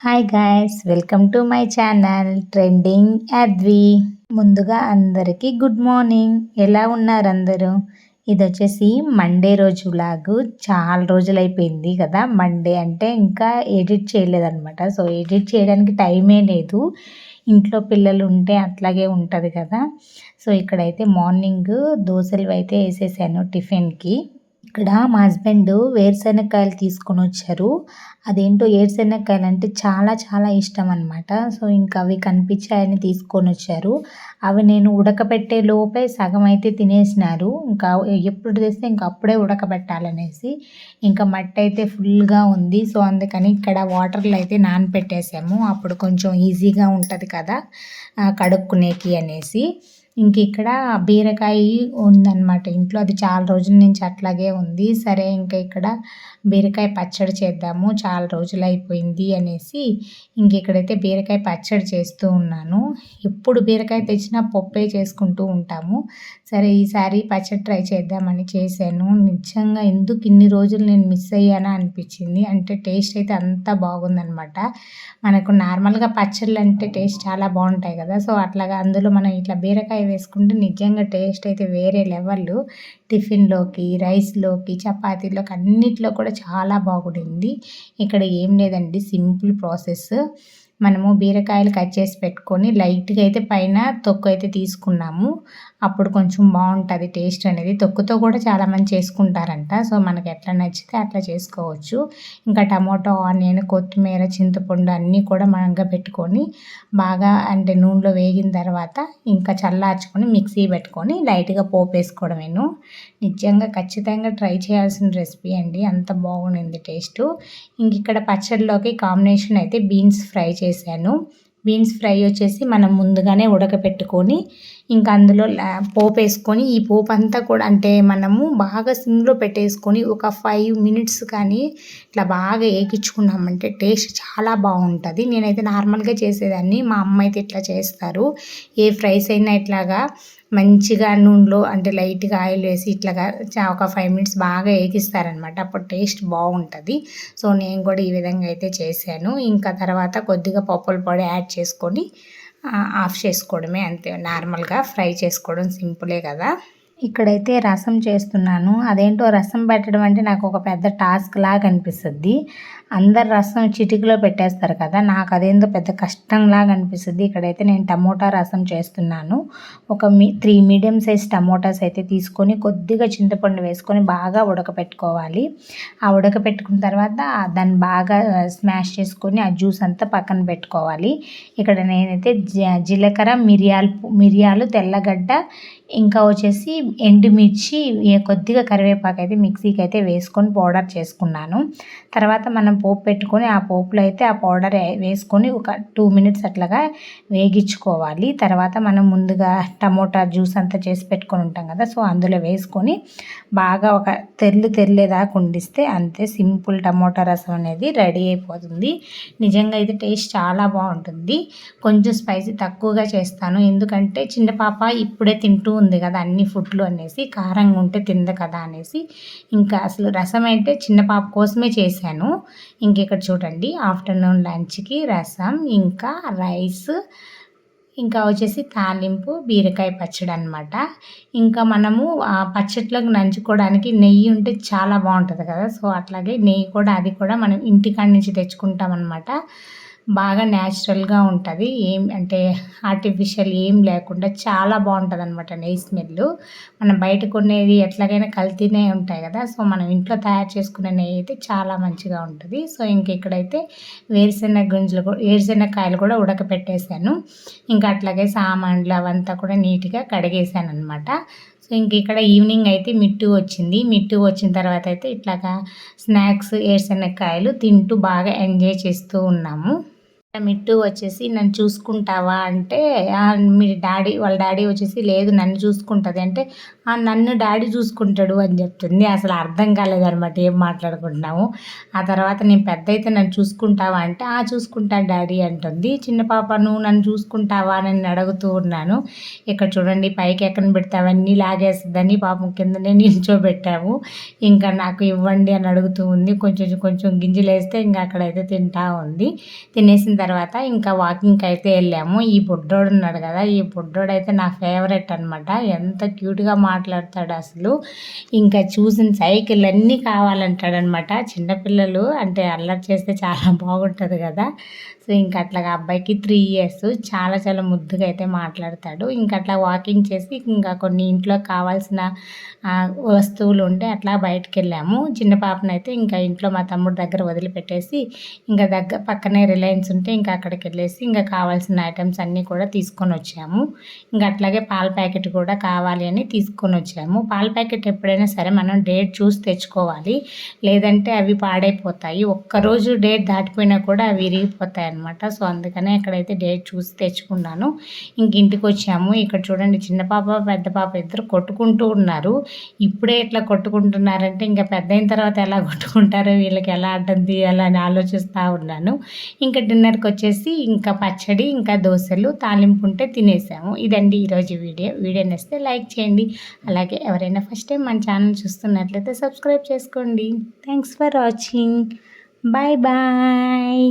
Hi guys welcome to my channel trending Advi ముందుగా అందరికీ good morning ఎలా ఉన్నారు అందరూ? ఇది వచ్చేసి మండే రోజు లాగు. చాలా రోజులు అయిపోయింది కదా. మండే అంటే ఇంకా ఎడిట్ చేయలేదన్నమాట. సో ఎడిట్ చేయడానికి టైమే లేదు. ఇంట్లో పిల్లలు ఉంటే అట్లాగే ఉంటుంది కదా. సో ఇక్కడైతే మార్నింగ్ దోశలు అయితే వేసేసాను టిఫిన్కి ఇక్కడ మా హస్బెండ్ వేరుశెనగకాయలు తీసుకొని వచ్చారు. అదేంటో ఏరుశెనగకాయలు అంటే చాలా చాలా ఇష్టం అనమాట సో ఇంకా అవి కనిపించాయని తీసుకొని వచ్చారు. అవి నేను ఉడకబెట్టే లోపే సగం అయితే తినేసినారు. ఇంకా ఎప్పుడు తెస్తే ఇంకా అప్పుడే ఉడకబెట్టాలనేసి ఇంకా మట్టి అయితే ఫుల్గా ఉంది. సో అందుకని ఇక్కడ వాటర్లో అయితే నానపెట్టేసాము అప్పుడు కొంచెం ఈజీగా ఉంటుంది కదా కడుక్కునేకి అనేసి. ఇంక ఇక్కడ బీరకాయ ఉందన్నమాట ఇంట్లో. అది చాలా రోజుల నుంచి అట్లాగే ఉంది. సరే ఇంకా ఇక్కడ బీరకాయ పచ్చడి చేద్దాము. చాలా రోజులు అయిపోయింది అనేసి ఇంక ఇక్కడైతే బీరకాయ పచ్చడి చేస్తూ ఉన్నాను. ఎప్పుడు బీరకాయ తెచ్చినా పప్పే చేసుకుంటూ ఉంటాము. సరే ఈసారి పచ్చడి ట్రై చేద్దామని చేశాను. నిజంగా ఎందుకు ఇన్ని రోజులు నేను మిస్ అయ్యానా అనిపించింది. అంటే టేస్ట్ అయితే అంత బాగుందనమాట మనకు నార్మల్గా పచ్చళ్ళు అంటే టేస్ట్ చాలా బాగుంటాయి కదా. సో అట్లాగా అందులో మనం ఇట్లా బీరకాయ వేసుకుంటే నిజంగా టేస్ట్ అయితే వేరే లెవెల్. టిఫిన్లోకి రైస్లోకి చపాతీలోకి అన్నిట్లో కూడా చాలా బాగుండింది. ఇక్కడ ఏం లేదండి సింపుల్ ప్రాసెస్. మనము బీరకాయలు కట్ చేసి పెట్టుకొని లైట్గా అయితే పైన తొక్కు అయితే తీసుకున్నాము. అప్పుడు కొంచెం బాగుంటుంది టేస్ట్ అనేది. తొక్కుతో కూడా చాలామంది చేసుకుంటారంట. సో మనకి ఎట్లా నచ్చితే అట్లా చేసుకోవచ్చు. ఇంకా టమాటో ఆనియన్ కొత్తిమీర చింతపండు అన్నీ కూడా మనంగా పెట్టుకొని బాగా అంటే నూనెలో వేగిన తర్వాత ఇంకా చల్లార్చుకొని మిక్సీ పెట్టుకొని లైట్గా పోపు వేసుకోవడమేను నిజంగా ఖచ్చితంగా ట్రై చేయాల్సిన రెసిపీ అండి. అంత బాగుండింది టేస్ట్. ఇంక ఇక్కడ పచ్చడిలోకి కాంబినేషన్ అయితే బీన్స్ ఫ్రై చేశాను. బీన్స్ ఫ్రై వచ్చేసి మనం ముందుగానే ఉడకపెట్టుకొని ఇంకా అందులో పోపు వేసుకొని ఈ పోపు అంతా కూడా అంటే మనము బాగా సిమ్లో పెట్టేసుకొని ఒక ఫైవ్ మినిట్స్ కానీ ఇట్లా బాగా వేగించుకున్నామంటే టేస్ట్ చాలా బాగుంటుంది. నేనైతే నార్మల్గా చేసేదాన్ని మా అమ్మ అయితే ఇట్లా చేస్తారు. ఏ ఫ్రైస్ అయినా ఇట్లాగా మంచిగా నూనెలో అంటే లైట్గా ఆయిల్ వేసి ఇట్లాగా ఒక ఫైవ్ మినిట్స్ బాగా వేగిస్తారనమాట అప్పుడు టేస్ట్ బాగుంటుంది. సో నేను కూడా ఈ విధంగా అయితే చేశాను. ఇంకా తర్వాత కొద్దిగా పప్పుల పొడి యాడ్ చేసుకొని ఆఫ్ చేసుకోవడమే అంతే. నార్మల్గా ఫ్రై చేసుకోవడం సింపులే కదా. ఇక్కడైతే రసం చేస్తున్నాను. అదేంటో రసం పెట్టడం అంటే నాకు ఒక పెద్ద టాస్క్ లాగా అనిపిస్తుంది. అందరు రసం చిటికలో పెట్టేస్తారు కదా నాకు అదేందో పెద్ద కష్టంలాగా అనిపిస్తుంది. ఇక్కడైతే నేను టమోటా రసం చేస్తున్నాను. ఒక మీ త్రీ మీడియం సైజ్ టమోటాస్ అయితే తీసుకొని కొద్దిగా చింతపండు వేసుకొని బాగా ఉడకపెట్టుకోవాలి. ఆ ఉడకపెట్టుకున్న తర్వాత దాన్ని బాగా స్మాష్ చేసుకొని ఆ జ్యూస్ అంతా పక్కన పెట్టుకోవాలి. ఇక్కడ నేనైతే జీలకర్ర మిరియాలు మిరియాలు తెల్లగడ్డ ఇంకా వచ్చేసి ఎండుమిర్చి కొద్దిగా కరివేపాకు అయితే మిక్సీకి అయితే వేసుకొని పౌడర్ చేసుకున్నాను. తర్వాత మనం పోపు పెట్టుకొని ఆ పోపులో అయితే ఆ పౌడర్ వేసుకొని ఒక టూ మినిట్స్ అట్లాగా వేగించుకోవాలి. తర్వాత మనం ముందుగా టమోటా జ్యూస్ అంతా చేసి పెట్టుకొని ఉంటాం కదా సో అందులో వేసుకొని బాగా ఒక తెల్లు తెల్లేదాకా ఉండిస్తే అంతే సింపుల్ టమోటా రసం అనేది రెడీ అయిపోతుంది. నిజంగా అయితే టేస్ట్ చాలా బాగుంటుంది. కొంచెం స్పైసీ తక్కువగా చేస్తాను. ఎందుకంటే చిన్న పాప ఇప్పుడే తింటూ ఉంది కదా అన్ని ఫుడ్లు అనేసి కారంగా ఉంటే తింది కదా అనేసి ఇంకా అసలు రసం అయితే చిన్న పాప కోసమే చేశాను. ఇంక ఇక్కడ చూడండి ఆఫ్టర్నూన్ లంచ్కి రసం ఇంకా రైస్ ఇంకా వచ్చేసి తాలింపు బీరకాయ పచ్చడి అనమాట ఇంకా మనము ఆ పచ్చట్లోకి నంచుకోవడానికి నెయ్యి ఉంటే చాలా బాగుంటుంది కదా సో అట్లాగే నెయ్యి కూడా అది కూడా మనం ఇంటికాడి నుంచి తెచ్చుకుంటాం అనమాట బాగా న్యాచురల్గా ఉంటుంది. ఏం అంటే ఆర్టిఫిషియల్ ఏం లేకుండా చాలా బాగుంటుంది అనమాట నెయ్యి స్మెల్ మనం బయట కొనేది ఎట్లాగైనా కల్తీనే ఉంటాయి కదా. సో మనం ఇంట్లో తయారు చేసుకునే నెయ్యి అయితే చాలా మంచిగా ఉంటుంది. సో ఇంక ఇక్కడైతే వేరుశెనగ గుంజలు వేరుశెనగ కాయలు కూడా ఉడకపెట్టేశాను. ఇంకా అట్లాగే సామాన్లు అవంతా కూడా నీట్గా కడిగేసాను అనమాట సో ఇంక ఇక్కడ ఈవినింగ్ అయితే మిట్టు వచ్చింది. మిట్టు వచ్చిన తర్వాత అయితే ఇట్లాగా స్నాక్స్ ఏరుశెనగకాయలు తింటూ బాగా ఎంజాయ్ చేస్తూ ఉన్నాము. మిట్టు వచ్చేసి నన్ను చూసుకుంటావా అంటే మీ డాడీ వాళ్ళ డాడీ వచ్చేసి లేదు నన్ను చూసుకుంటుంది. అంటే నన్ను డాడీ చూసుకుంటాడు అని చెప్తుంది. అసలు అర్థం కాలేదనమాట ఏం మాట్లాడుకుంటున్నాము ఆ తర్వాత నేను పెద్ద అయితే నన్ను చూసుకుంటావా అంటే ఆ చూసుకుంటాను డాడీ అంటుంది. చిన్న పాప నువ్వు నన్ను చూసుకుంటావా అని అడుగుతూ ఉన్నాను. ఇక్కడ చూడండి పైకి ఎక్కడ పెడతావన్నీ అవన్నీ లాగేస్తుందని పాపం కిందనే నిల్చోబెట్టాము ఇంకా నాకు ఇవ్వండి అని అడుగుతూ ఉంది. కొంచెం కొంచెం గింజలు వేస్తే ఇంకా అక్కడైతే తింటా ఉంది. తినేసిన తర్వాత ఇంకా వాకింగ్కి అయితే వెళ్ళాము. ఈ బుడ్డోడు ఉన్నాడు కదా ఈ బుడ్డోడు అయితే నా ఫేవరెట్ అనమాట ఎంత క్యూట్గా మాట్లాడతాడు అసలు. ఇంకా చూసిన సైకిల్ అన్నీ కావాలంటాడనమాట. చిన్నపిల్లలు అంటే అల్లరి చేస్తే చాలా బాగుంటుంది కదా. సో ఇంకా అట్లాగా అబ్బాయికి త్రీ ఇయర్స్ చాలా చాలా ముద్దుగా అయితే మాట్లాడతాడు. ఇంకా అట్లా వాకింగ్ చేసి ఇంకా కొన్ని ఇంట్లో కావాల్సిన వస్తువులు ఉంటే అట్లా బయటకు వెళ్ళాము చిన్న పాపనైతే ఇంకా ఇంట్లో మా తమ్ముడు దగ్గర వదిలిపెట్టేసి ఇంకా దగ్గర పక్కనే రిలయన్స్ ఉంటే ఇంకా అక్కడికి వెళ్ళేసి ఇంకా కావాల్సిన ఐటమ్స్ అన్నీ కూడా తీసుకొని వచ్చాము. ఇంకా అట్లాగే పాల ప్యాకెట్ కూడా కావాలి అని తీసుకొని వచ్చాము. పాల ప్యాకెట్ ఎప్పుడైనా సరే మనం డేట్ చూసి తెచ్చుకోవాలి. లేదంటే అవి పాడైపోతాయి. ఒక్కరోజు డేట్ దాటిపోయినా కూడా అవి విరిగిపోతాయి అనమాట సో అందుకనే అక్కడైతే డేట్ చూసి తెచ్చుకున్నాను ఇంక ఇంటికి వచ్చాము. ఇక్కడ చూడండి చిన్న పాప పెద్ద పాప ఇద్దరు కొట్టుకుంటూ ఉన్నారు. ఇప్పుడే ఇట్లా కొట్టుకుంటున్నారంటే ఇంకా పెద్ద అయిన తర్వాత ఎలా కొట్టుకుంటారో వీళ్ళకి ఎలా అడ్డం తీయాలని ఆలోచిస్తూ ఉన్నాను. ఇంకా డిన్నర్కి వచ్చేసి ఇంకా పచ్చడి ఇంకా దోశలు తాలింపు ఉంటే తినేసాము. ఇదండి ఈరోజు వీడియో. వీడియో నేస్తే లైక్ చేయండి. అలాగే ఎవరైనా ఫస్ట్ టైం మన ఛానల్ చూస్తున్నట్లయితే సబ్స్క్రైబ్ చేసుకోండి. Thanks for watching. Bye bye.